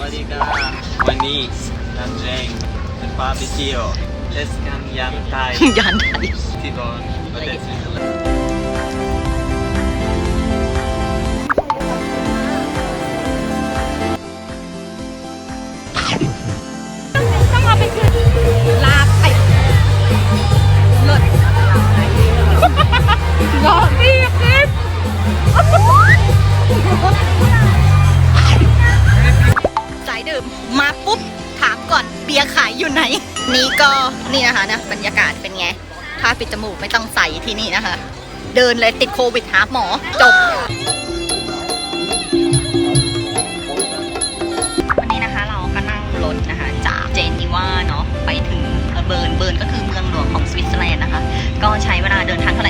วัสดีครับวันนี้นันเจงเป็นบาร์บีคิวเทศกาลยำไทยยันไทยที่บอนประเทศสวิตเซอร์แลนด์ต้องเอาไปคืนลาไอ้เลิศรอพี่คลิปสายดื่ม มาปุ๊บถามก่อนเบียร์ขายอยู่ไหน นี่ก็นี่นะคะนะบรรยากาศเป็นไงผ้าปิดจมูกไม่ต้องใส่ที่นี่นะคะ เดินเลยติดโควิดหาหมอจบวันนี้นะคะเราก็นั่งรถนะคะ จากเจนีวาเนาะไปถึงเอ่อเบิร์นเบิร์นก็คือเมืองหลวงของสวิตเซอร์แลนด์นะคะ ก็ใช้เวลาเดินทางเท่าไหร่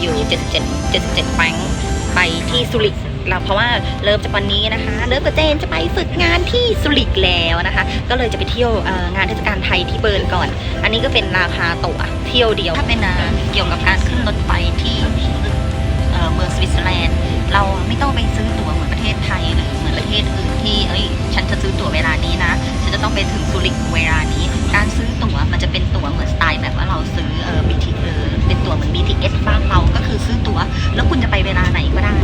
อยู่ 77 77แฟงไปที่สุริกเราเพราะว่าเริ่มจากวันนี้นะคะ เริ่มกับเจนจะไปฝึกงานที่สุริกแล้วนะคะ ก็เลยจะไปเที่ยวงานเทศกาลไทยที่เบิร์นก่อน อันนี้ก็เป็นราคาตั๋วเที่ยวเดียวถ้าเป็นอ่าเกี่ยวกับการขึ้นรถไฟที่เมืองสวิตเซอร์แลนด์ เราไม่ต้องไปซื้อตั๋วเหมือนประเทศไทยหรือเหมือนประเทศอื่นที่เอ้ยฉันจะซื้อตั๋วเวลานี้นะฉันจะต้องไปถึงซูริกเวลานี้ การซื้อตั๋วมันจะเป็นตั๋วเหมือนสไตล์แบบว่าเราซื้อเออ BT ตั๋วเหมือน BTS บ้านเราก็คือซื้อตั๋ว แล้วคุณจะไปเวลาไหนก็ได้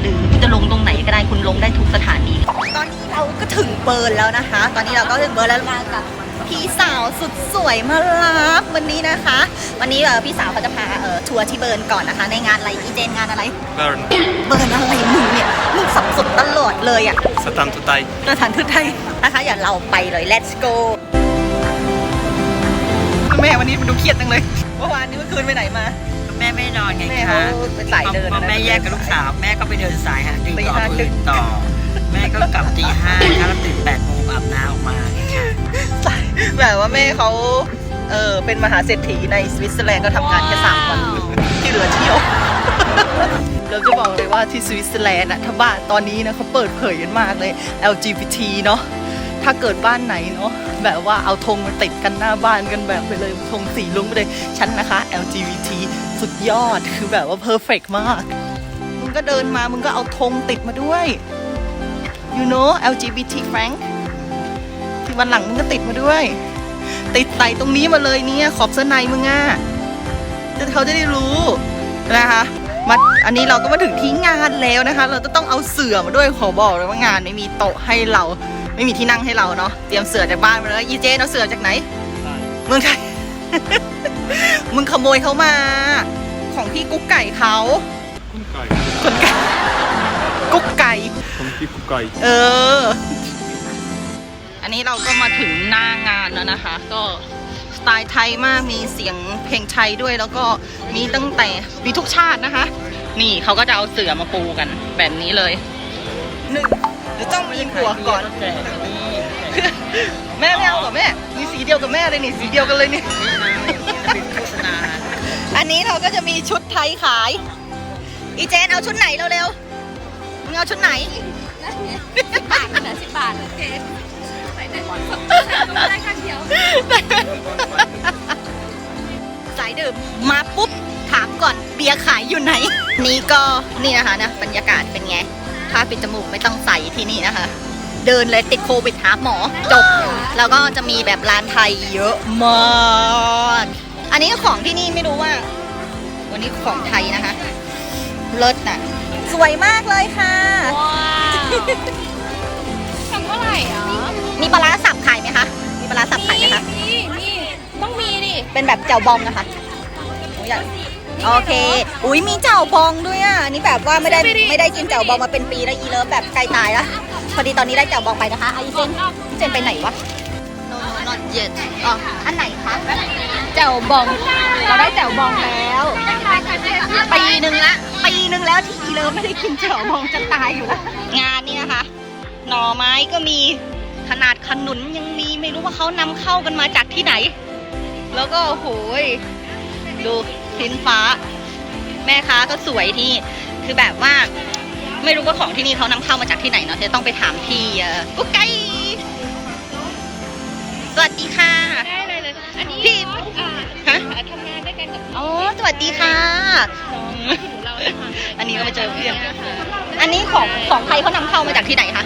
หรือคุณจะลงตรงไหนก็ได้คุณลงได้ทุกสถานีตอนนี้เราก็ถึงเบิร์นแล้วนะคะ ตอนนี้เราก็ถึงเบิร์นแล้วมากับพี่สาวสุดสวยมารับวันนี้นะคะ วันนี้เออพี่สาวเขาจะพาเออทัวร์ที่เบิร์นก่อนนะคะ ในงานอะไรอีเจนงานอะไร เบิร์นเบิร์นอะไรมึงเนี่ยมึงสับสนตลอดเลยอะสถานทูตไทยสถานทูตไทยนะคะอย่าเราไปเลย let's go แม่วันนี้มันดูเครียดจังเลยเมื่อวานนี้เมื่อคืนไปไหนมา แม่ไม่นอนไงแม่คะเขาไปสายเดินพอแม่แยกกับลูกสาวแม่ก็ไปเดินสายหาดื่มตีต่อห้าอื่นต่อ แม่ก็กลับตีห้าแล้วก็ตื่นแปดโมงอาบน้ำออกมาค่ะแบบว่าแม่เขาเออเป็นมหาเศรษฐีในสวิตเซอร์แลนด์ก็ทำงานแค่สามวัน ที่เหลือเที่ยว เราจะบอกเลยว่าที่สวิตเซอร์แลนด์อะถ้าบ้านตอนนี้นะเขาเปิดเผยกันมากเลย LGBT เนาะถ้าเกิดบ้านไหนเนาะ แบบว่าเอาธงมาติดกันหน้าบ้านกันแบบไปเลยธงสีลุงไปเลยฉันนะคะ LGBT สุดยอดคือแบบว่าเพอร์เฟกมาก มึงก็เดินมามึงก็เอาธงติดมาด้วย you know LGBT Frank ที่วันหลังมึงก็ติดมาด้วย ติดไต่ตรงนี้มาเลยเนี่ยขอบเสื้อในมึงอะจะเขาจะได้รู้นะคะมาอันนี้เราก็มาถึงที่งานแล้วนะคะ เราจะต้องเอาเสื่อมาด้วยขอบอกเลยว่างานไม่มีโต๊ะให้เรา ไม่มีที่นั่งให้เราเนาะเตรียมเสื่อจากบ้านมาแล้วยีเจนเอาเสื่อจากไหนเมืองไทยมึงขโมยเขามา ของพี่กุ๊กไก่เขาคุณไก่คนไก่กุ๊กไก่ผมพี่กุ๊กไก่เออ อันนี้เราก็มาถึงหน้างานแล้วนะคะ ก็สไตล์ไทยมากมีเสียงเพลงไทยด้วยแล้วก็มีตั้งแต่มีทุกชาตินะคะ นี่เขาก็จะเอาเสือมาปูกันแบบนี้เลยหนึ่ง เดี๋ยวต้องมีหัวก่อนแต่นี่แม่ไม่เอาเหรอแม่ มีสีเดียวกับแม่เลยนี่สีเดียวกันเลยนี่เป็นโฆษณาอันนี้เราก็จะมีชุดไทยขาย อีเจนเอาชุดไหนเร็วๆมึงเอาชุดไหนบาทนะสิบบาทโอเคใส่ได้หมดใส่ได้ค่าเขียวสายดื่มมาปุ๊บถามก่อนเบียร์ขายอยู่ไหน นี่ก็นี่นะคะนะบรรยากาศเป็นไง ผ้าปิดจมูกไม่ต้องใส่ที่นี่นะคะ เดินเลยติดโควิดหาหมอจบ แล้วก็จะมีแบบร้านไทยเยอะมากอันนี้ของที่นี่ไม่รู้ว่า วันนี้ของไทยนะคะเลิศน่ะ สวยมากเลยค่ะว้าวทำเท่าไหร่อะมีปลาร้าสับขายไหมคะ มีปลาร้าสับขายไหมคะมีมีต้องมีดิ เป็นแบบแจ่วบองนะคะหนูอยาก โอเค อุ้ยมีแจ่วบองด้วยอะอันนี่แบบว่าไม่ได้ไม่ได้กินแจ่วบองมาเป็นปีแล้วอีเลิฟแบบใกล้ตายแล้วพอดีตอนนี้ได้แจ่วบองไปนะคะเอาอีเจนเจนไปไหนวะ no no not yet อ๋อ อันไหนคะแจ่วบอง เราได้แจ่วบองแล้ว ปีหนึ่งละ ปีหนึ่งแล้วที่อีเลิฟไม่ได้กินแจ่วบองจะตายอยู่แล้วงานนี้นะคะ หน่อไม้ก็มี ขนาดขนุนยังมีไม่รู้ว่าเขานำเข้ากันมาจากที่ไหน แล้วก็โอ้โหย ดูสินฟ้า แม่ค้าก็สวยที่ คือแบบว่า ไม่รู้ว่าของที่นี่เขานำเข้ามาจากที่ไหนเนาะจะต้องไปถามพี่เอ่อกุ๊กไก่สวัสดีค่ะได้เลยเลยอันนี้อ๋อสวัสดีค่ะอันนี้ก็มาเจอเพื่อนอันนี้ของของไทยเขานำเข้ามาจากที่ไหนคะ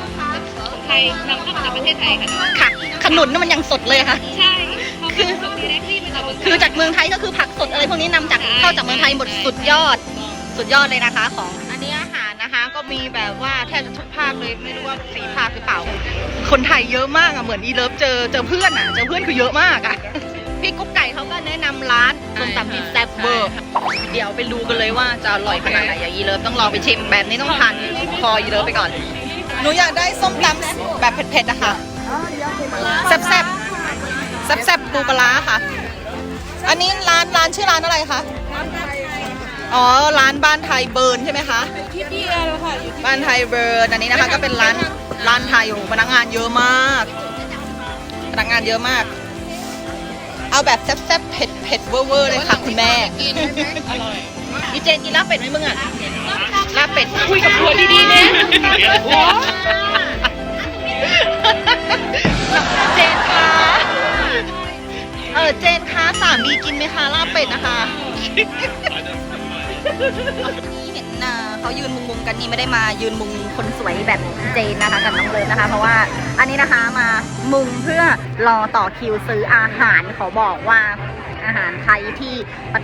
ไทยนำเข้ามาจากประเทศไทยค่ะค่ะขนุนนั่นมันยังสดเลยค่ะ ใช่เขาเป็นส่งดีเรกลี่มาจากเมืองไทย คือจากเมืองไทยก็คือผักสดอะไรพวกนี้นำจากเข้าจากเมืองไทยหมดสุดยอด สุดยอดเลยนะคะของอันนี้อาหารนะคะก็มีแบบว่าแทบจะทุกภาคเลยไม่รู้ว่าสีภาคหรือเปล่า คนไทยเยอะมากอะเหมือนอีเลิฟเจอเจอเพื่อนอะเจอเพื่อนคือเยอะมากอะพี่กุ๊กไก่เขาก็แนะนำร้านส้มตำที่แซ่บเวอร์เดี๋ยวไปดูกันเลยว่าจะอร่อยขนาดไหนอย่างอีเลิฟต้องลองไปชิมแบบนี้ต้องทานคออีเลิฟไปก่อนหนูอยากได้ส้มตำแบบเผ็ดๆอะค่ะแซ่บๆแซ่บๆปูปลาร้าค่ะ อันนี้ร้านร้านชื่อร้านอะไรคะอ๋อ ร้านบ้านไทยเบิร์นใช่ไหมคะ ที่เดียวค่ะอยู่บ้านไทยเบิร์น อันนี้นะคะก็เป็นร้านร้านไทยโอ้โหพนักงานเยอะมาก พนักงานเยอะมาก เอาแบบแซ่บๆเผ็ดเผ็ดเวอร์ๆเลยค่ะคุณแม่ อร่อยดีเจนกินลาบเป็ดไหมมึงอะลาบเป็ดคุยกับผัวดีๆเนี่ยเจนคะเออเจนคะสา มดีกินไหมคะลาบเป็ดนะคะนี่เห็นอ่าเขายืนมุงๆกันนี่ไม่ได้มายืนมุงคนสวยแบบเจนนะคะกับน้องเลิฟนะคะ เพราะว่าอันนี้นะคะมามุงเพื่อรอต่อคิวซื้ออาหารเขาบอกว่าอาหารไทยที่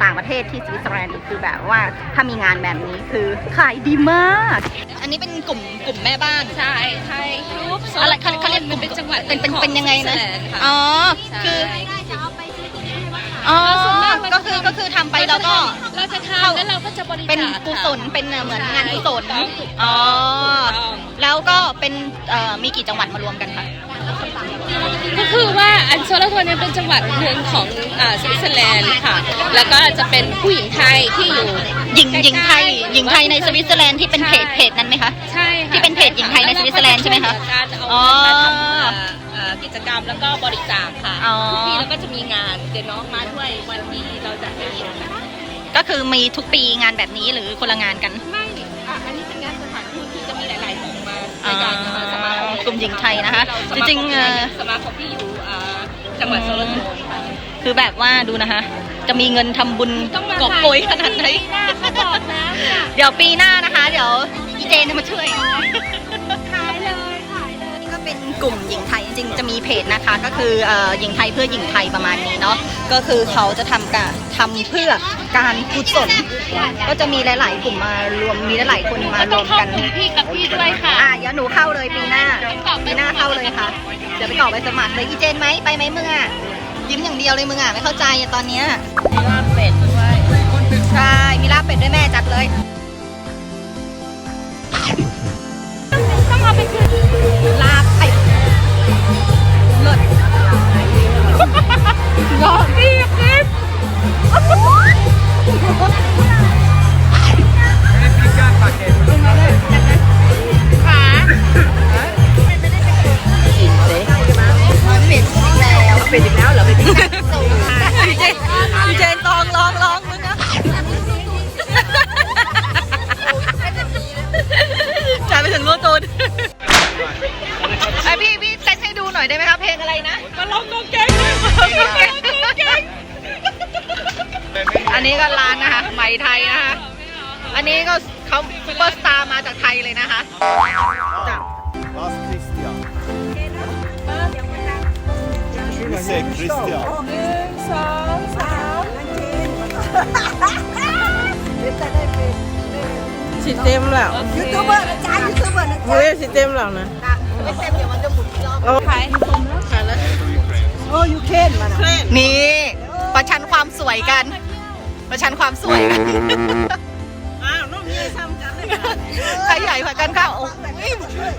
ต่างประเทศที่สวิตเซอร์แลนด์นี่คือแบบว่าถ้ามีงานแบบนี้คือขายดีมาก อันนี้เป็นกลุ่มกลุ่มแม่บ้าน ใช่ไทยกรุ๊ปอะไรเขาเขาเรียกกลุ่มเป็นจังหวัดเป็นเป็นเป็นยังไงนะของสวิตเซอร์แลนด์ค่ะอ๋ อคืออ๋อส่วนมากมันก็คือก็คือทำไปแล้วก็เราจะทำแล้วเราก็จะบริจาคเป็นค่ะกุศลเป็นเหมือนงานกุศลถูกต้องถูกต้องอ๋อถูกต้องแล้วก็เป็นเอ่อมีกี่จังหวัดมารวมกันคะ ก็คือว่าอันโซลาโทนเนี่ยเป็นจังหวัดหนึ่งของอ่าสวิตเซอร์แลนด์ค่ะ แล้วก็จะเป็นผู้หญิงไทยที่อยู่ หญิงใกล้ๆหญิงไทยหญิงไทยในสวิตเซอร์แลนด์ที่เป็นเพจใช่เพจนั้นไหมคะ ใช่ค่ะที่เป็นเพจหญิงไทยในสวิตเซอร์แลนด์ใช่ไหมคะการเอาอ๋อเงินมาทำ อ่าอ่ากิจกรรมแล้วก็บริจาคค่ะอ๋อ ทุกปีเราก็จะมีงานเดี๋ยวน้องมาด้วยวันที่เราจะมีก็คือมีทุกปีงานแบบนี้หรือคนละงานกันไม่อะอันนี้เป็นงานสถานทูตที่จะมีหลายๆกลุ่มมาในอ๋อการมาสมาคมกลุ่มหญิงไทยนะคะจริงๆเอ่อ สมาคมที่อยู่อ่าจังหวัดโซโลโทนค่ะ คือแบบว่าดูนะคะ จะมีเงินทำบุญต้องมากอบโกยขนาดไหน ปีหน้าเขาบอกแล้วค่ะเดี๋ยวปีหน้านะคะ เดี๋ยวอีเจนจะมาช่วยขาย ก็เป็นกลุ่มหญิงไทยจริงๆจะมีเพจนะคะ ก็คือเอ่อหญิงไทยเพื่อหญิงไทยประมาณนี้เนาะก็คือเขาจะทำการทำเพื่อการกุศลก็จะมีหลาย ๆ กลุ่มมารวมมีหลายๆคนมารวมกันพี่กับพี่ด้วยค่ะอะเดี๋ยวหนูเข้าเลยปีหน้าปีหน้าเข้าเลยค่ะเดี๋ยวไปกรอกใบสมัครเลยอีเจนไหมไปไหมมึงอะยิ้มอย่างเดียวเลยมึงอะไม่เข้าใจอะตอนเนี้ยลาบเป็ดด้วยใช่มีลาบเป็ดด้วยแม่จัดเลยต้องเอาไปคืนลาบ เป็ดเลิศรอพี่คลิป อันนี้ก็ร้านนะคะไหมไทยนะคะ อันนี้ก็เขาซูเปอร์สตาร์มาจากไทยเลยนะคะจ้ะ Last Christian. We say Christian. สิเต็มแล้วยูทูบเบอร์นะจ๊ะยูทูบเบอร์นะจ๊ะเฮ้ยสิเต็มแล้วนะไม่เต็มเดี๋ยวมันจะหมุนอีกรอบเอาขายขายแล้วโอ้ยูเคนมานะนี่ ประชันความสวยกัน ประชันความสวยกันอ้าวน้องมีซ้ำกันเลยใครใหญ่กว่ากันค่ะโอ้แบบนี้หมดเลย